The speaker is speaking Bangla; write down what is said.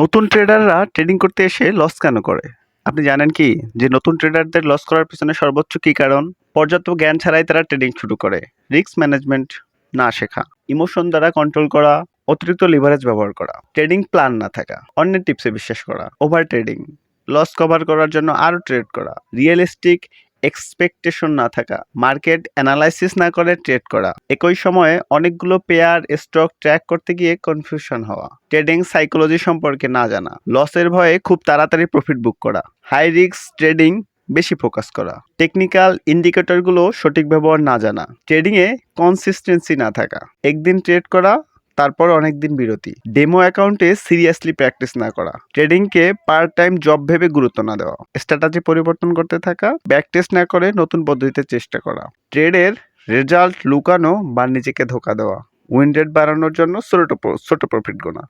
নতুন ট্রেডাররা ট্রেডিং করতে এসে লস কেন করে? আপনি জানেন কি? যে নতুন ট্রেডারদের লস করার পিছনে সর্বোচ্চ কী কারণ? পর্যাপ্ত জ্ঞান ছাড়াই তারা ট্রেডিং শুরু করে। রিস্ক ম্যানেজমেন্ট না শেখা। ইমোশন দ্বারা কন্ট্রোল করা, অতিরিক্ত লিভারেজ ব্যবহার করা ট্রেডিং প্ল্যান না থাকা, অন্যের টিপসে বিশ্বাস করা ওভার ট্রেডিং লস কভার করার জন্য আরও ট্রেড করা রিয়েলিস্টিক এক্সপেকটেশন না থাকা মার্কেট অ্যানালাইসিস না করে ট্রেড করা। একই সময়ে অনেকগুলো পেয়ার স্টক ট্র্যাক করতে গিয়ে কনফিউশন হওয়া। ট্রেডিং সাইকোলজি সম্পর্কে না জানা লসের ভয়ে খুব তাড়াতাড়ি প্রফিট বুক করা। হাই রিস্ক ট্রেডিং বেশি ফোকাস করা। টেকনিক্যাল ইন্ডিকেটরগুলো সঠিক ব্যবহার না জানা। ট্রেডিংয়ে কনসিস্টেন্সি না থাকা। একদিন ট্রেড করা তারপর অনেক দিন বিরতি। ডেমো অ্যাকাউন্টে সিরিয়াসলি প্র্যাকটিস না করা। ট্রেডিংকে পার্ট টাইম জব ভেবে গুরুত্ব না দেওয়া। স্ট্র্যাটাজি পরিবর্তন করতে থাকা ব্যাক টেস্ট না করে নতুন পদ্ধতিতে চেষ্টা করা। ট্রেডের রেজাল্ট লুকানো বা নিজেকে ধোকা দেওয়া। উইন্ডেড বাড়ানোর জন্য ছোট ছোট প্রফিট গোনা।